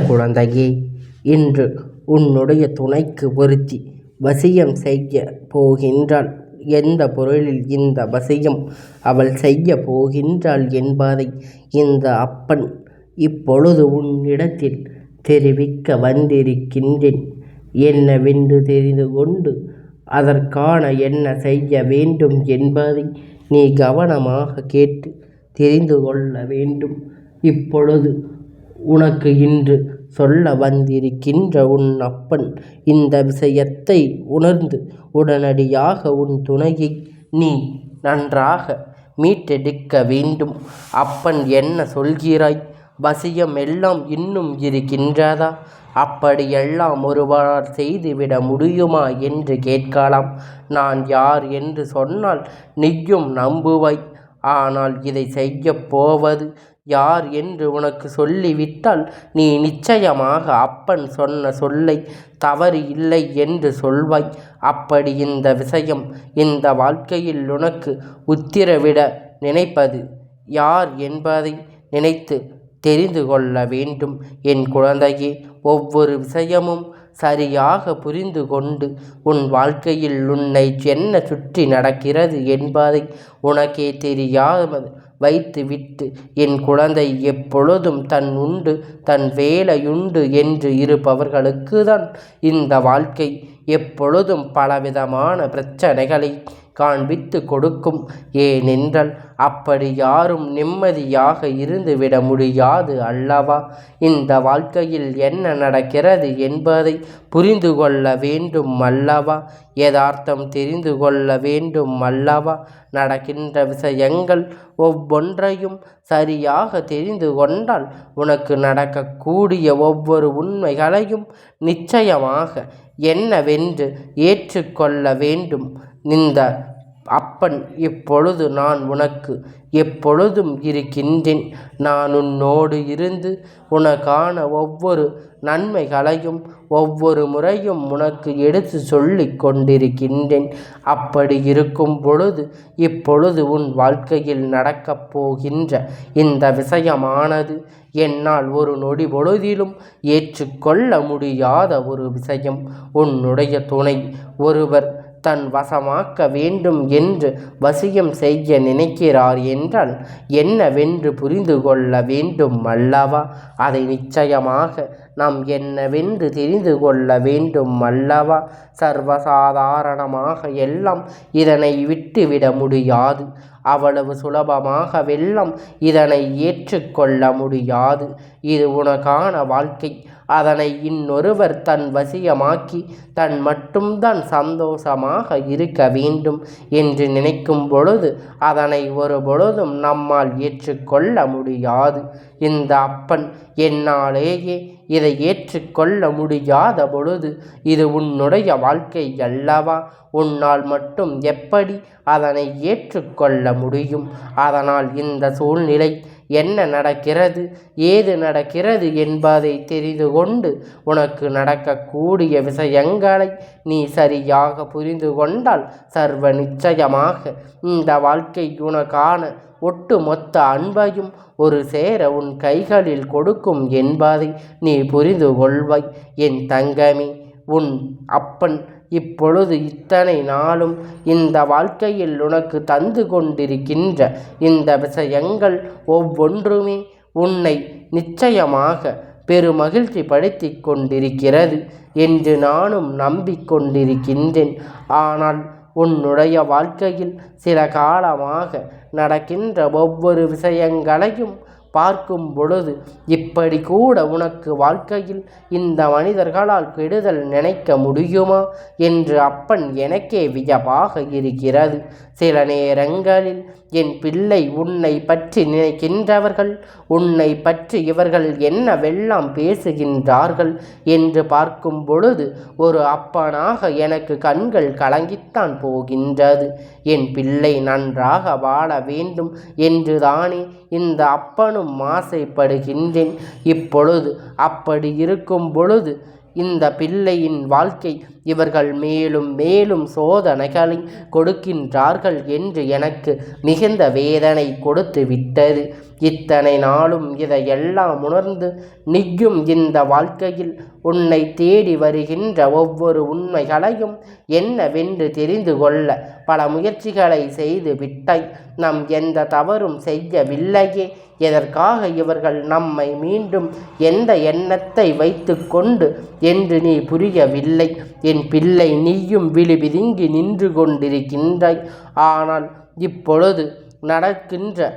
குழந்தையே இன்று உன்னுடைய துணைக்கு ஒருத்தி வசியம் செய்ய போகின்றாள். எந்த பொருளில் இந்த வசியம் அவள் செய்ய போகின்றாள் என்பதை இந்த அப்பன் இப்பொழுது உன்னிடத்தில் தெரிவிக்க வந்திருக்கின்றேன். என்னவென்று தெரிந்து கொண்டு அதற்கான என்ன செய்ய வேண்டும் என்பதை நீ கவனமாக கேட்டு தெரிந்து கொள்ள வேண்டும். இப்பொழுது உனக்கு இன்று சொல்ல வந்திருக்கின்ற உன் அப்பன் இந்த விஷயத்தை உணர்ந்து உடனடியாக உன் துணையை நீ நன்றாக மீட்டெடுக்க வேண்டும். அப்பன் என்ன சொல்கிறாய்? வசியம் எல்லாம் இன்னும் இருக்கின்றதா? அப்படியெல்லாம் ஒருவரால் செய்துவிட முடியுமா என்று கேட்கலாம். நான் யார் என்று சொன்னால் நீயும் நம்புவாய். ஆனால் இதை செய்யப் போவது யார் என்று உனக்கு சொல்லிவிட்டால் நீ நிச்சயமாக அப்பன் சொன்ன சொல்லை தவறு இல்லை என்று சொல்வாய். அப்படி இந்த விஷயம் இந்த வாழ்க்கையில் உனக்கு உத்திரவிட நினைப்பது யார் என்பதை நினைத்து தெரிந்து கொள்ள வேண்டும். என் குழந்தையே ஒவ்வொரு விஷயமும் சரியாக புரிந்து கொண்டு உன் வாழ்க்கையில் உன்னை என்ன சுற்றி நடக்கிறது என்பதை உனக்கே தெரியாமல் வைத்துவிட்டு என் குழந்தை எப்பொழுதும் தன் உண்டு தன் வேலையுண்டு என்று இருப்பவர்களுக்கு தான் இந்த வாழ்க்கை எப்பொழுதும் பலவிதமான பிரச்சனைகளை காண்பித்து கொடுக்கும். ஏனென்றால் அப்படி யாரும் நிம்மதியாக இருந்துவிட முடியாது அல்லவா? இந்த வாழ்க்கையில் என்ன நடக்கிறது என்பதை புரிந்து கொள்ள வேண்டும் அல்லவா? யதார்த்தம் தெரிந்து கொள்ள வேண்டும் அல்லவா? நடக்கின்ற விஷயங்கள் ஒவ்வொன்றையும் சரியாக தெரிந்து கொண்டால் உனக்கு நடக்கக்கூடிய ஒவ்வொரு உண்மைகளையும் நிச்சயமாக என்னவென்று ஏற்றுக்கொள்ள வேண்டும். இந்த அப்பன் இப்பொழுது நான் உனக்கு எப்பொழுதும் இருக்கின்றேன். நான் உன்னோடு இருந்து உனக்கான ஒவ்வொரு நன்மைகளையும் ஒவ்வொரு முறையும் உனக்கு எடுத்து சொல்லி கொண்டிருக்கின்றேன். அப்படி இருக்கும் பொழுது இப்பொழுது உன் வாழ்க்கையில் நடக்கப் போகின்ற இந்த விஷயமானது என்னால் ஒரு நொடி பொழுதிலும் ஏற்றுக்கொள்ள முடியாத ஒரு விஷயம். உன்னுடைய துணை ஒருவர் தன் வசமாக்க வேண்டும் என்று வசியம் செய்ய நினைக்கிறார் என்றால் என்னவென்று புரிந்து கொள்ள வேண்டும் அல்லவா? அதை நிச்சயமாக நாம் என்னவென்று தெரிந்து கொள்ள வேண்டும் அல்லவா? சர்வசாதாரணமாக எல்லாம் இதனை விட்டுவிட முடியாது. அவ்வளவு சுலபமாக இதனை ஏற்றுக்கொள்ள முடியாது. இது உனக்கான வாழ்க்கை. அதனை இன்னொருவர் தன் வசியமாக்கி தன் மட்டும்தான் சந்தோஷமாக இருக்க வேண்டும் என்று நினைக்கும் பொழுது அதனை ஒரு பொழுதும் நம்மால் ஏற்றுக்கொள்ள முடியாது. இந்த அப்பன் என்னாலேயே இதை ஏற்றுக்கொள்ள முடியாத பொழுது இது உன்னுடைய வாழ்க்கை அல்லவா? உன்னால் மட்டும் எப்படி அதனை ஏற்றுக்கொள்ள முடியும்? அதனால் இந்த சூழ்நிலை என்ன நடக்கிறது? ஏது நடக்கிறது என்பதை தெரிந்து கொண்டு உனக்கு நடக்கக்கூடிய விஷயங்களை நீ சரியாக புரிந்து கொண்டால் சர்வ நிச்சயமாக இந்த வாழ்க்கை உனக்கான ஒட்டுமொத்த அன்பையும் ஒரு சேர உன் கைகளில் கொடுக்கும் என்பதை நீ புரிந்து கொள்வாய். என் தங்கமே உன் அப்பன் இப்பொழுது இத்தனை நாளும் இந்த வாழ்க்கையில் உனக்கு தந்து கொண்டிருக்கின்ற இந்த விஷயங்கள் ஒவ்வொன்றுமே உன்னை நிச்சயமாக பெருமகிழ்ச்சி படுத்தி கொண்டிருக்கிறது என்று நானும் நம்பிக்கொண்டிருக்கின்றேன். ஆனால் உன்னுடைய வாழ்க்கையில் சில காலமாக நடக்கின்ற ஒவ்வொரு விஷயங்களையும் பார்க்கும் பொழுது இப்படி கூட உனக்கு வாழ்க்கையில் இந்த மனிதர்களால் கெடுதல் நினைக்க முடியுமா? என்று அப்பன் எனக்கே வியப்பாக இருக்கிறது. சில நேரங்களில் என் பிள்ளை உன்னை பற்றி நினைக்கின்றவர்கள் உன்னை பற்றி இவர்கள் என்ன வெள்ளம் பேசுகின்றார்கள் என்று பார்க்கும் பொழுது ஒரு அப்பனாக எனக்கு கண்கள் கலங்கித்தான் போகின்றது. என் பிள்ளை நன்றாக வாழ வேண்டும் என்றுதானே இந்த அப்பனும் ஆசைப்படுகின்றேன். இப்பொழுது அப்படி இருக்கும் பொழுது இந்த பிள்ளையின் வாழ்க்கை இவர்கள் மேலும் மேலும் சோதனைகளை கொடுக்கின்றார்கள் என்று எனக்கு மிகுந்த வேதனை கொடுத்து விட்டது இத்தனை நாளும் இதையெல்லாம் உணர்ந்து நிற்கும் இந்த வாழ்க்கையில் உன்னை தேடி வருகின்ற ஒவ்வொரு உண்மைகளையும் என்னவென்று தெரிந்து கொள்ள பல முயற்சிகளை செய்து விட்டாய் நம் எந்த தவறும் செய்யவில்லையே. எதற்காக இவர்கள் நம்மை மீண்டும் எந்த எண்ணத்தை வைத்து கொண்டு என்று நீ புரியவில்லை? என் பிள்ளை நீயும் விழிபிதுங்கி நின்று கொண்டிருக்கின்றாய். ஆனால் இப்பொழுது நடக்கின்ற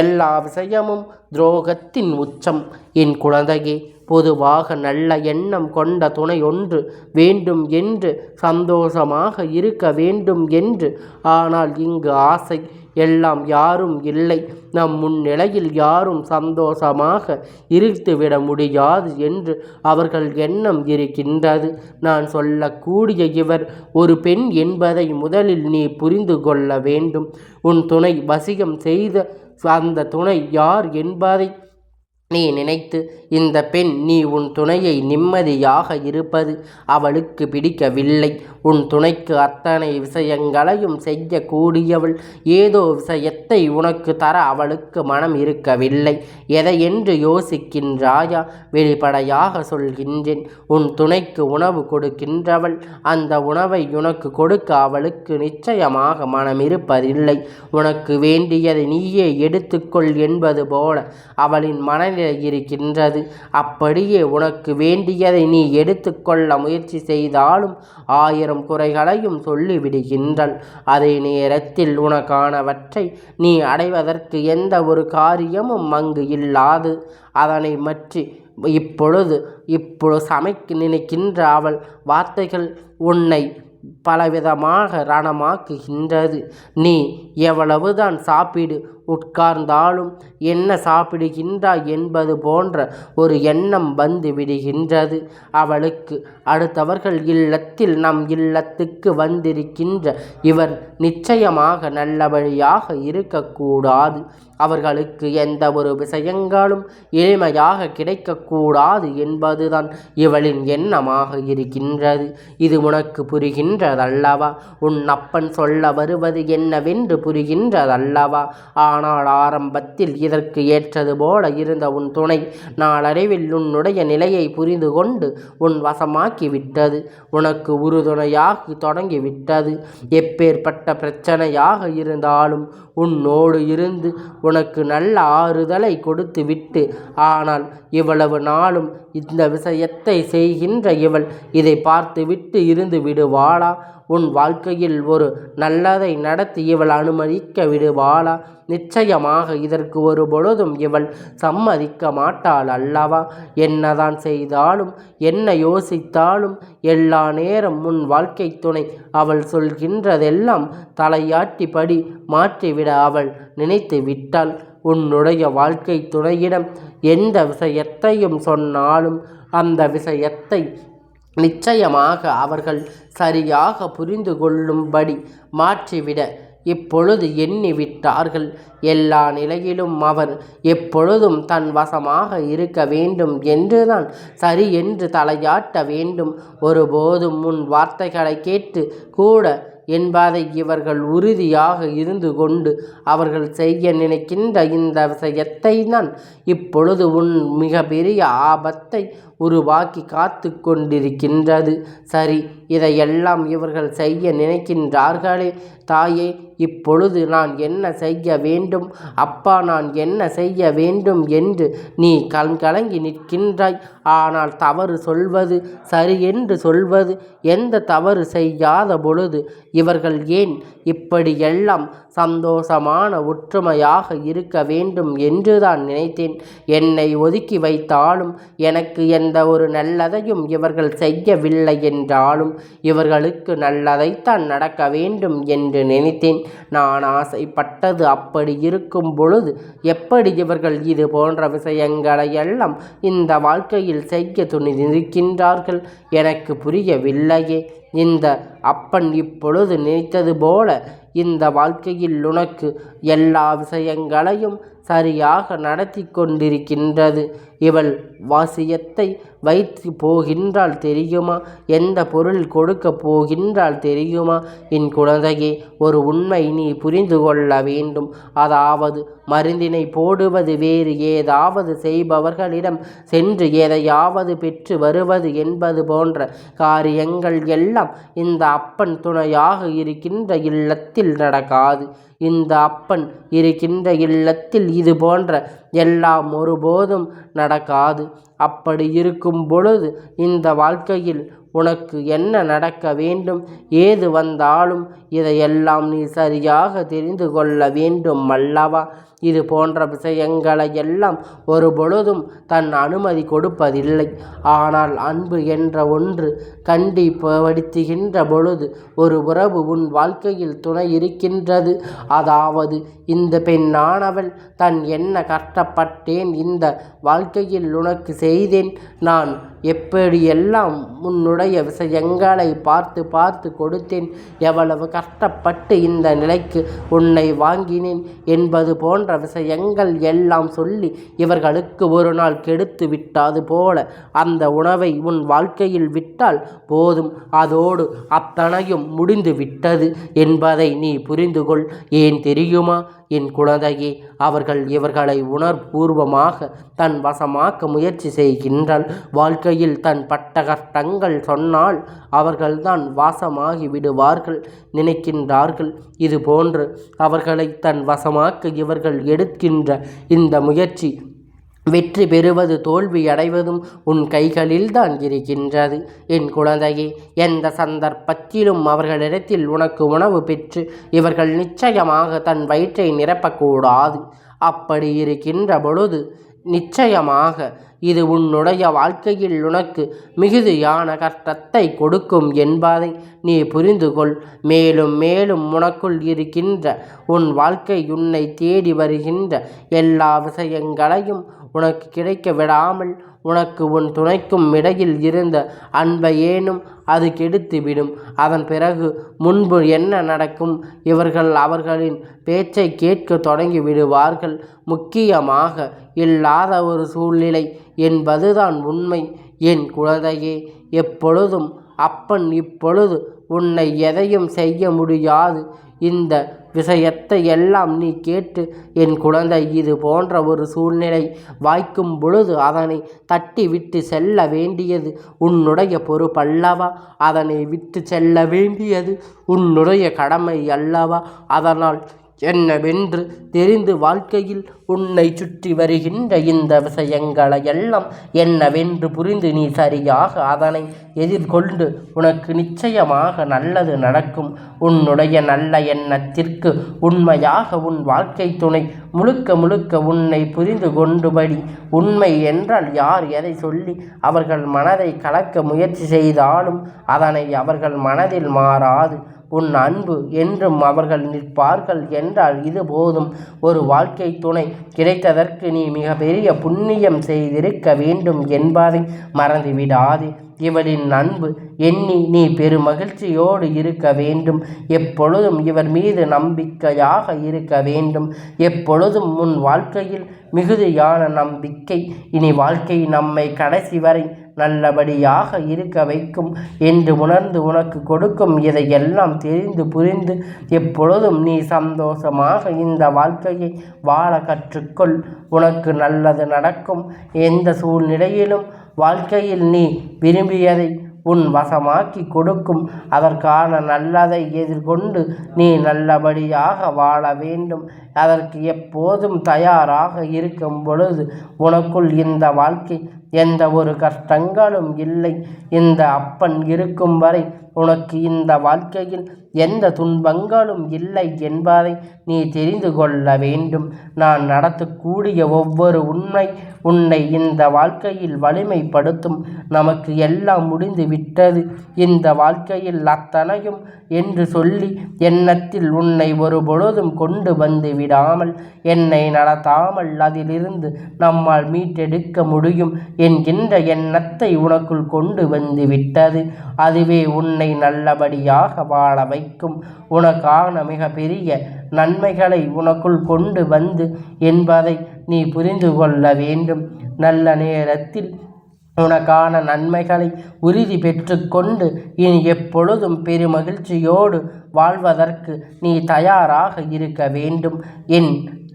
எல்லா விஷயமும் துரோகத்தின் உச்சம். என் குழந்தையே பொதுவாக நல்ல எண்ணம் கொண்ட துணை ஒன்று வேண்டும் என்று சந்தோஷமாக இருக்க வேண்டும் என்று. ஆனால் இங்கு ஆசை எல்லாம் யாரும் இல்லை. நம் முன்னிலையில் யாரும் சந்தோஷமாக இருத்துவிட முடியாது என்று அவர்கள் எண்ணம் இருக்கின்றது. நான் சொல்லக்கூடிய இவர் ஒரு பெண் என்பதை முதலில் நீ புரிந்து கொள்ள வேண்டும். உன் துணை வசியம் செய்த அந்த துணை யார் என்பதை நீ நினைத்து இந்த பெண் நீ உன் துணையை நிம்மதியாக இருப்பது அவளுக்கு பிடிக்கவில்லை. உன் துணைக்கு அத்தனை விஷயங்களையும் செய்யக்கூடியவள். ஏதோ விஷயத்தை உனக்கு தர அவளுக்கு மனம் இருக்கவில்லை. எதையென்று யோசிக்கின்றாயா? வெளிப்படையாக சொல்கின்றேன். உன் துணைக்கு உணவு கொடுக்கின்றவள். அந்த உணவை உனக்கு கொடுக்க அவளுக்கு நிச்சயமாக மனம் இருப்பதில்லை. உனக்கு வேண்டியதை நீயே எடுத்துக்கொள் என்பது போல அவளின் மன இருக்கின்றது? அப்படியே உனக்கு வேண்டியதை நீ எடுத்துக்கொள்ள முயற்சி செய்தாலும் ஆயிரம் குறைகளையும் சொல்லிவிடுகின்றள் அதே நேரத்தில் உனக்கானவற்றை நீ அடைவதற்கு எந்த ஒரு காரியமும் அங்கு இல்லாது. அதனை மற்றி இப்பொழுது இப்பொழுது சமைக்க நினைக்கின்ற அவள் வார்த்தைகள் உன்னை பலவிதமாக ரணமாக்குகின்றது. நீ எவ்வளவுதான் சாப்பிடு உட்கார்ந்தாலும் என்ன சாப்பிடுகின்றாய் என்பது போன்ற ஒரு எண்ணம் வந்து விடுகின்றது. அவளுக்கு அடுத்தவர்கள் இல்லத்தில் நம் இல்லத்துக்கு வந்திருக்கின்ற இவர் நிச்சயமாக நல்லபடியாக இருக்கக்கூடாது. அவர்களுக்கு எந்த ஒரு விஷயங்களும் எளிமையாக கிடைக்கக்கூடாது என்பதுதான் இவளின் எண்ணமாக இருக்கின்றது. இது உனக்கு புரிகின்றதல்லவா? உன் அப்பன் சொல்ல வருவது என்னவென்று புரிகின்றதல்லவா? ஆனால் ஆனால் ஆரம்பத்தில் இதற்கு ஏற்றது போல இருந்த உன் துணை நாளடைவில் உன்னுடைய நிலையை புரிந்து கொண்டு உன் வசமாக்கி விட்டது உனக்கு உறுதுணையாக தொடங்கிவிட்டது. எப்பேற்பட்ட பிரச்சனையாக இருந்தாலும் உன்னோடு இருந்து உனக்கு நல்ல ஆறுதலை கொடுத்து விட்டு ஆனால் இவ்வளவு நாளும் இந்த விஷயத்தை செய்கின்ற இவள் இதை பார்த்துவிட்டு இருந்து விடுவாளா? உன் வாழ்க்கையில் ஒரு நல்லதை நடத்தி இவள் அனுமதிக்க விடுவாளா? நிச்சயமாக இதற்கு ஒரு பொழுதும் இவள் சம்மதிக்க மாட்டாள் அல்லவா? என்னதான் செய்தாலும் என்ன யோசித்தாலும் எல்லா நேரம் உன் வாழ்க்கை துணை. அவள் சொல்கின்றதெல்லாம் தலையாட்டிப்படி மாற்றிவிட அவள் நினைத்து விட்டாள். உன்னுடைய வாழ்க்கை துணையிடம் எந்த விஷயத்தையும் சொன்னாலும் அந்த விஷயத்தை நிச்சயமாக அவர்கள் சரியாக புரிந்து கொள்ளும்படி மாற்றிவிட இப்பொழுது எண்ணிவிட்டார்கள். எல்லா நிலையிலும் அவர் எப்பொழுதும் தன் வசமாக இருக்க வேண்டும் என்றுதான் சரி என்று தலையாட்ட வேண்டும். ஒருபோதும் முன் வார்த்தைகளை கேட்டு கூட என்பதை இவர்கள் உறுதியாக இருந்து கொண்டு அவர்கள் செய்ய நினைக்கின்ற இந்த விஷயத்தை தான் இப்பொழுது உன் மிகப்பெரிய ஆபத்தை உருவாக்கி காத்து கொண்டிருக்கின்றது சரி இதையெல்லாம் இவர்கள் செய்ய நினைக்கின்றார்களே. தாயே இப்பொழுது நான் என்ன செய்ய வேண்டும்? அப்பா நான் என்ன செய்ய வேண்டும் என்று நீ கண் கலங்கி நிற்கின்றாய். ஆனால் தவறு சொல்வது சரி என்று சொல்வது எந்த தவறு செய்யாத பொழுது இவர்கள் ஏன் இப்படியெல்லாம் சந்தோஷமான ஒற்றுமையாக இருக்க வேண்டும் என்றுதான் நினைத்தேன். என்னை ஒதுக்கி வைத்தாலும் எனக்கு என் எந்த ஒரு நல்லதையும் இவர்கள் செய்யவில்லை என்றாலும் இவர்களுக்கு நல்லதைத்தான் நடக்க வேண்டும் என்று நினைத்தேன். நான் ஆசைப்பட்டது அப்படி இருக்கும் பொழுது எப்படி இவர்கள் இது போன்ற விஷயங்களை எல்லாம் இந்த வாழ்க்கையில் செய்ய துணிந்திருக்கின்றார்கள் எனக்கு புரியவில்லையே. இந்த அப்பன் இப்பொழுது நினைத்தது போல இந்த வாழ்க்கையில் உனக்கு எல்லா விஷயங்களையும் சரியாக நடத்தி கொண்டிருக்கின்றது இவள் வாசியத்தை வைத்து போகின்றாள் தெரியுமா? எந்த பொருள் கொடுக்க போகின்றாள் தெரியுமா? என் குழந்தையே ஒரு உண்மை நீ புரிந்து கொள்ள வேண்டும். அதாவது மருந்தினை போடுவது வேறு ஏதாவது செய்பவர்களிடம் சென்று எதையாவது பெற்று வருவது என்பது போன்ற காரியங்கள் எல்லாம் இந்த அப்பன் துணையாக இருக்கின்ற இல்லத்தில் நடக்காது. இந்த அப்பன் இருக்கின்ற இல்லத்தில் இது போன்ற எல்லாம் ஒருபோதும் நடக்காது. அப்படி இருக்கும் பொழுது இந்த வாழ்க்கையில் உனக்கு என்ன நடக்க வேண்டும்? ஏது வந்தாலும் இதையெல்லாம் நீ சரியாக தெரிந்து கொள்ள வேண்டும் அல்லவா? இது போன்ற விஷயங்களை எல்லாம் ஒரு பொழுதும் தன் அனுமதி கொடுப்பதில்லை. ஆனால் அன்பு என்ற ஒன்று கண்டிப்படுத்துகின்ற பொழுது ஒரு உறவு உன் வாழ்க்கையில் துணை இருக்கின்றது. அதாவது இந்த பெண்ணானவள் தன் என்ன கஷ்டப்பட்டேன் இந்த வாழ்க்கையில் உனக்கு செய்தேன். நான் எப்படியெல்லாம் உன்னுடைய விஷயங்களை பார்த்து பார்த்து கொடுத்தேன் எவ்வளவு கஷ்டப்பட்டு இந்த நிலைக்கு உன்னை வாங்கினேன் என்பது போன்ற விஷயங்கள் எல்லாம் சொல்லி இவர்களுக்கு ஒரு நாள் கெடுத்து விட்டாது போல அந்த உணவை உன் வாழ்க்கையில் விட்டால் போதும். அதோடு அத்தனையும் முடிந்து விட்டது என்பதை நீ புரிந்து கொள் ஏன் தெரியுமா? என் குழந்தையே அவர்கள் இவர்களை உணர்பூர்வமாக தன் வசமாக்க முயற்சி செய்கின்றால். வாழ்க்கையில் தன் பட்ட கஷ்டங்கள் சொன்னால் அவர்கள்தான் வாசமாகி விடுவார்கள் நினைக்கின்றார்கள். இது போன்று அவர்களை தன் வசமாக்க இவர்கள் எடுக்கின்ற இந்த முயற்சி வெற்றி பெறுவது தோல்வி அடைவதும் உன் கைகளில்தான் இருக்கின்றது. என் குழந்தையே எந்த சந்தர்ப்பத்திலும் அவர்களிடத்தில் உனக்கு உணவு பெற்று இவர்கள் நிச்சயமாக தன் வயிற்றை நிரப்பக்கூடாது. அப்படி இருக்கின்ற பொழுது நிச்சயமாக இது உன்னுடைய வாழ்க்கையில் உனக்கு மிகுதியான கஷ்டத்தை கொடுக்கும் என்பதை நீ புரிந்து கொள் மேலும் மேலும் உனக்குள் இருக்கின்ற உன் வாழ்க்கை உன்னை தேடி வருகின்ற எல்லா விஷயங்களையும் உனக்கு கிடைக்க விடாமல் உனக்கு உன் துணைக்கும் இடையில் இருந்த அன்பை ஏனும் அது கெடுத்துவிடும் அதன் பிறகு முன்பு என்ன நடக்கும்? இவர்கள் அவர்களின் பேச்சை கேட்க தொடங்கி விடுவார்கள். முக்கியமாக இல்லாத ஒரு சூழ்நிலை என்பதுதான் உண்மை. என் குழந்தையே எப்பொழுதும் அப்பன் இப்பொழுது உன்னை எதையும் செய்ய முடியாது. இந்த விஷயத்தை எல்லாம் நீ கேட்டு என் குழந்தை இது போன்ற ஒரு சூழ்நிலை வாய்க்கும் பொழுது அதனை தட்டி விட்டு செல்ல வேண்டியது உன்னுடைய பொறுப்பல்லவா அதனை விட்டு செல்ல வேண்டியது உன்னுடைய கடமை அல்லவா? அதனால் என்னவென்று தெரிந்து வாழ்க்கையில் உன்னை சுற்றி வருகின்ற இந்த விஷயங்களை எல்லாம் என்னவென்று புரிந்து நீ சரியாக அதனை எதிர்கொண்டு உனக்கு நிச்சயமாக நல்லது நடக்கும். உன்னுடைய நல்ல எண்ணத்திற்கு உண்மையாக உன் வாழ்க்கை துணை முழுக்க முழுக்க உன்னை புரிந்து கொண்டுபடி உண்மை என்றால் யார் எதை சொல்லி அவர்கள் மனதை கலக்க முயற்சி செய்தாலும் அதனை அவர்கள் மனதில் மாறாது. உன் அன்பு என்றும் அவர்கள் நிற்பார்கள் என்றால் இது போதும். ஒரு வாழ்க்கை துணை கிடைத்ததற்கு நீ மிக பெரிய புண்ணியம் செய்திருக்க வேண்டும் என்பதை மறந்துவிடாதே. இவளின் அன்பு எண்ணி நீ பெருமகிழ்ச்சியோடு இருக்க வேண்டும். எப்பொழுதும் இவர் மீது நம்பிக்கையாக இருக்க வேண்டும். எப்பொழுதும் உன் வாழ்க்கையில் மிகுதியான நம்பிக்கை. இனி வாழ்க்கை நம்மை கடைசி வரை நல்லபடியாக இருக்க வைக்கும் என்று உணர்ந்து உனக்கு கொடுக்கும் இதையெல்லாம் தெரிந்து புரிந்து எப்பொழுதும் நீ சந்தோஷமாக இந்த வாழ்க்கையை வாழ கற்றுக்கொள். உனக்கு நல்லது நடக்கும். எந்த சூழ்நிலையிலும் வாழ்க்கையில் நீ விரும்பியதை உன் வசமாக்கி கொடுக்கும். அதற்கான நல்லதை எதிர்கொண்டு நீ நல்லபடியாக வாழ வேண்டும். அதற்கு எப்போதும் தயாராக இருக்கும் பொழுது உனக்குள் இந்த வாழ்க்கை எந்த ஒரு கஷ்டங்களும் இல்லை. இந்த அப்பன் இருக்கும் வரை உனக்கு இந்த வாழ்க்கையில் எந்த துன்பங்களும் இல்லை என்பதை நீ தெரிந்து கொள்ள வேண்டும். நான் நடத்தக்கூடிய ஒவ்வொரு உண்மை உன்னை இந்த வாழ்க்கையில் வலிமைப்படுத்தும். நமக்கு எல்லாம் முடிந்து விட்டது. இந்த வாழ்க்கையில் அத்தனையும் என்று சொல்லி எண்ணத்தில் உன்னை ஒரு பொழுதும் கொண்டு வந்து விடாமல் என்னை நடத்தாமல் அதிலிருந்து நம்மால் மீட்டெடுக்க முடியும் என்கின்ற எண்ணத்தை உனக்குள் கொண்டு வந்து விட்டது. அதுவே உன்னை நல்லபடியாக வாழ வைக்கும். உனக்கான மிக பெரிய நன்மைகளை உனக்குள் கொண்டு வந்து என்பதை நீ புரிந்து கொள்ள வேண்டும். நல்ல நேரத்தில் உனக்கான நன்மைகளை உறுதி பெற்றுக்கொண்டு இனி எப்பொழுதும் பெருமகிழ்ச்சியோடு வாழ்வதற்கு நீ தயாராக இருக்க வேண்டும். என்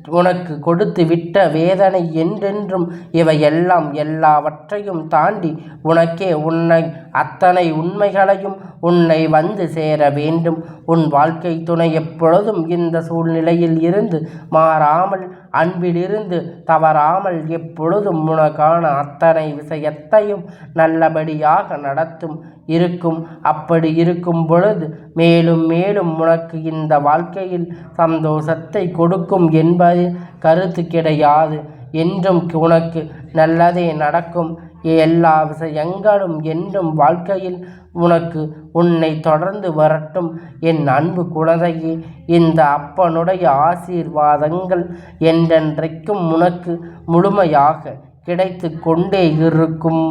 உனக்கு கொடுத்து விட்ட வேதனை என்றென்றும் இவையெல்லாம் எல்லாவற்றையும் தாண்டி உனக்கே உன்னை அத்தனை உண்மைகளையும் உன்னை வந்து சேர வேண்டும். உன் வாழ்க்கை துணை எப்பொழுதும் இந்த சூழ்நிலையில் இருந்து மாறாமல் அன்பிலிருந்து தவறாமல் எப்பொழுதும் உனக்கான அத்தனை விஷயத்தையும் நல்லபடியாக நடத்தும் இருக்கும். அப்படி இருக்கும் பொழுது மேலும் மேலும் உனக்கு இந்த வாழ்க்கையில் சந்தோஷத்தை கொடுக்கும் என்பது கருத்து கிடையாது. என்றும் உனக்கு நல்லதே நடக்கும். எல்லா விஷயங்களும் என்றும் வாழ்க்கையில் உனக்கு உன்னை தொடர்ந்து வரட்டும். என் அன்பு குழந்தையே இந்த அப்பனுடைய ஆசீர்வாதங்கள் என்றென்றைக்கும் உனக்கு முழுமையாக கிடைத்து கொண்டே இருக்கும்.